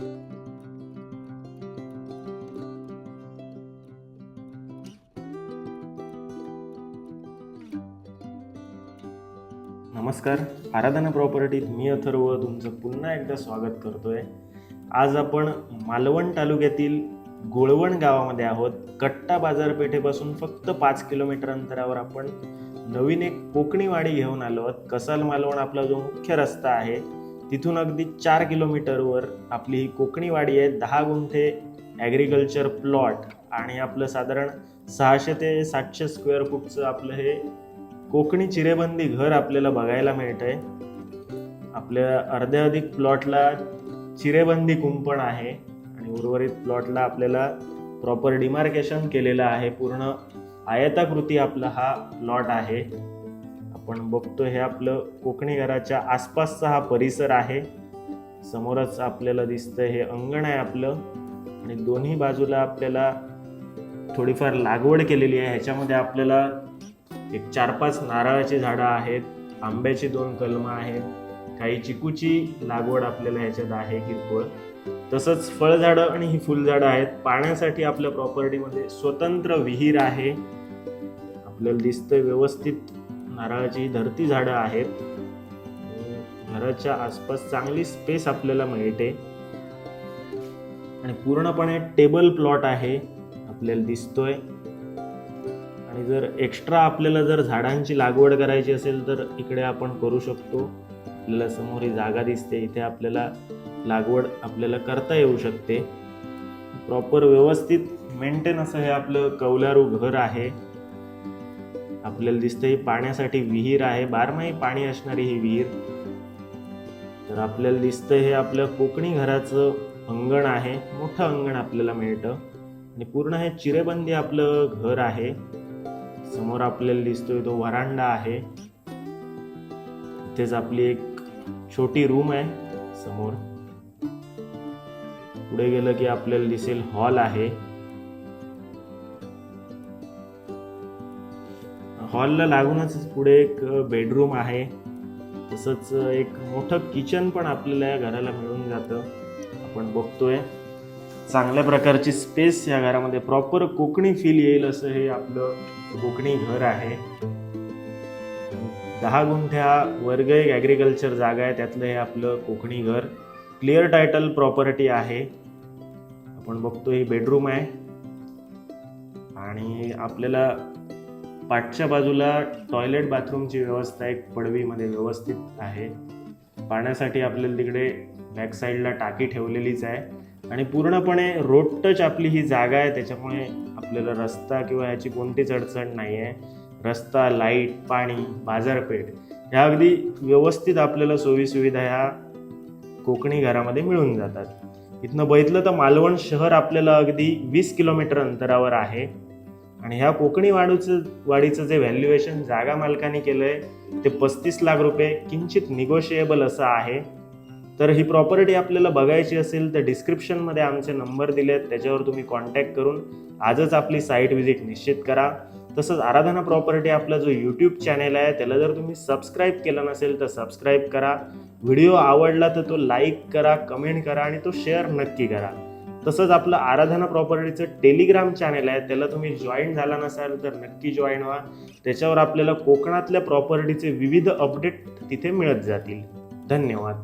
नमस्कार. आराधना प्रॉपर्टीत मी अथर्व तुमचं पुन्हा एकदा स्वागत करतोय. आज आपण मालवण तालुक्यातील गोळवण गावामध्ये आहोत. कट्टा बाजारपेठेपासून फक्त पाच किलोमीटर अंतरावर आपण नवीन एक कोकणीवाडी घेऊन आलो आहोत. कसाल मालवण आपला जो मुख्य रस्ता आहे तिथून अगदी चार किलोमीटरवर आपली ही आहे दहा गुंठे ॲग्रिकल्चर प्लॉट आणि आपलं साधारण सहाशे ते सातशे स्क्वेअर फूटचं आपलं हे कोकणी चिरेबंदी घर आपल्याला बघायला मिळत आहे आपल्या अर्ध्या अधिक प्लॉटला चिरेबंदी कुंपण आहे आणि उर्वरित प्लॉटला आपल्याला प्रॉपर डिमार्केशन केलेलं आहे. पूर्ण आयताकृती आपला हा प्लॉट आहे. आपण बघतो हे आपलं कोकणी घराच्या आसपासचा हा परिसर आहे. समोरच आपल्याला दिसतंय हे अंगण आहे आपलं. आणि दोन्ही बाजूला आपल्याला थोडीफार लागवड केलेली आहे. ह्याच्यामध्ये आपल्याला एक चार पाच नारळाची झाडं आहेत आंब्याची दोन कलमं आहेत काही चिकूची लागवड आपल्याला ह्याच्यात आहे किरकोळ. तसंच फळझाडं आणि ही फुलझाडं आहेत. पाण्यासाठी आपल्या प्रॉपर्टीमध्ये स्वतंत्र विहीर आहे. आपल्याला दिसतंय व्यवस्थित नारळाची धरती झाडं आहेत. घराच्या आसपास चांगली स्पेस आपल्याला मिळते. आणि पूर्णपणे टेबल प्लॉट आहे आपल्याला दिसतोय. आणि जर एक्स्ट्रा आपल्याला जर झाडांची लागवड करायची असेल तर इकडे आपण करू शकतो. आपल्याला समोर ही जागा दिसते इथे आपल्याला लागवड आपल्याला करता येऊ शकते. प्रॉपर व्यवस्थित मेंटेन असं हे आपलं कौलारू घर आहे. आपल्याला दिसतं ही पाण्यासाठी विहीर आहे. बारमाही पाणी असणारी ही विहीर. तर आपल्याला दिसतं हे आपलं कोकणी घराचं अंगण आहे. मोठं अंगण आपल्याला मिळतं. आणि पूर्ण हे चिरेबंदी आपलं घर आहे. समोर आपल्याला दिसतोय तो वरांडा आहे. इथेच आपली एक छोटी रूम आहे समोर. पुढे गेलं की आपल्याला दिसेल हॉल आहे. हॉलला लागूनच पुढे एक बेडरूम आहे. तसंच एक मोठं किचन पण आपल्याला या घराला मिळून जातं. आपण बघतोय. चांगल्या प्रकारची स्पेस या घरामध्ये. प्रॉपर कोकणी फील येईल असं हे आपलं कोकणी घर आहे. दहा गुंठ्या वर्ग एक ॲग्रिकल्चर जागा आहे. त्यातलं हे आपलं कोकणी घर. क्लिअर टायटल प्रॉपर्टी आहे. आपण बघतो ही बेडरूम आहे. आणि आपल्याला पाठच्या बाजूला टॉयलेट बाथरूमची व्यवस्था एक पडवीमध्ये व्यवस्थित आहे. पाण्यासाठी आपल्याला तिकडे बॅक साईडला टाकी ठेवलेलीच आहे. आणि पूर्णपणे रोड टच आपली ही जागा आहे त्याच्यामुळे आपल्याला रस्ता किंवा ह्याची कोणतीच अडचण नाही आहे रस्ता लाइट पाणी बाजारपेठ ह्या अगदी व्यवस्थित आपल्याला सोयीसुविधा ह्या कोकणी घरामध्ये मिळून जातात. इथनं बघितलं तर मालवण शहर आपल्याला अगदी वीस किलोमीटर अंतरावर आहे. आणि ह्या कोकणी वाडूचं वाडीचं जे व्हॅल्युएशन जागा मालकाने केलं आहे ते पस्तीस लाख रुपये किंचित निगोशिएबल असं आहे. तर ही प्रॉपर्टी आपल्याला बघायची असेल तर डिस्क्रिप्शनमध्ये आमचे नंबर दिले आहेत त्याच्यावर तुम्ही कॉन्टॅक्ट करून आजच आपली साईट व्हिजिट निश्चित करा. तसंच आराधना प्रॉपर्टी आपला जो यूट्यूब चॅनेल आहे त्याला जर तुम्ही सबस्क्राईब केलं नसेल तर सबस्क्राईब करा. व्हिडिओ आवडला तर तो लाईक करा कमेंट करा आणि तो शेअर नक्की करा. तसंच आपलं आराधना प्रॉपर्टीचं टेलिग्राम चॅनल आहे त्याला तुम्ही जॉईन झाला नसाल तर नक्की जॉईन व्हा. त्याच्यावर आपल्याला कोकणातल्या प्रॉपर्टीचे विविध अपडेट तिथे मिळत जातील. धन्यवाद.